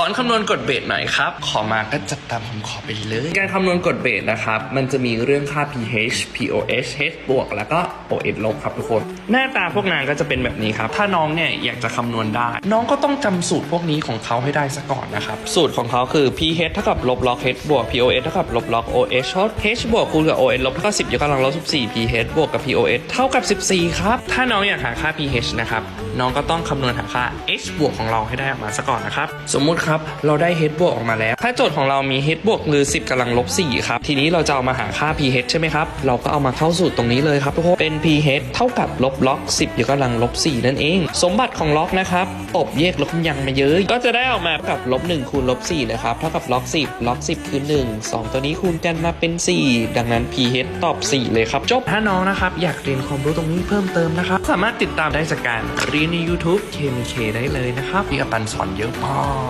สอนคำนวณกฎเบสหน่อยครับ ขอมาก็จัดตามผมขอไปเลย การคำนวณกฎเบสนะครับ มันจะมีเรื่องค่า pH pOH H บวกแล้วก็ OH ลบครับทุกคน หน้าตาพวกนางก็จะเป็นแบบนี้ครับ ถ้าน้องเนี่ยอยากจะคำนวณได้ น้องก็ต้องจำสูตรพวกนี้ของเขาให้ได้ซะก่อนนะครับ สูตรของเขาคือ pH เท่ากับลบล็อก H บวก pOH เท่ากับลบล็อก OH H บวกคูณกับ OH ลบเท่ากับ10ยกกำลังลบ14 pH บวกกับ pOH เท่ากับ 14 ครับ ถ้าน้องอยากหาค่า pH นะครับ น้องก็ต้องคำนวณหาค่า H บวกของเราให้ได้ออกมาซะก่อนนะครับ สมมุติครับ เราได้ H บวกออกมาแล้ว ถ้าโจทย์ของเรามี H บวกหรือ 10กำลังลบ4ครับ ทีนี้เราจะเอามาหาค่า pH ใช่ไหมครับ เราก็เอามาเข้าสูตรตรงนี้เลยครับทุกคน เป็น pH เท่ากับลบล็อก 10ยกกำลังลบ4นั่นเอง สมบัติของล็อกนะครับตบแยกลบยังมาเยอะ ก็จะได้ออกมากับลบ1คูณลบ4เลยครับ เท่ากับล็อก 10 ล็อก 10 คือ 1 2 ตัวนี้คูณกันมาเป็น 4 ดังนั้น pH ตอบ 4 เลยครับ จบถ้าน้องนะครับ อยากเรียนความรู้ตรงนี้เพิ่มเติมนะครับ สามารถติดตามได้จากการเรียนใน YouTube KMK ได้เลยนะครับพี่อปันสอนเยอะมาก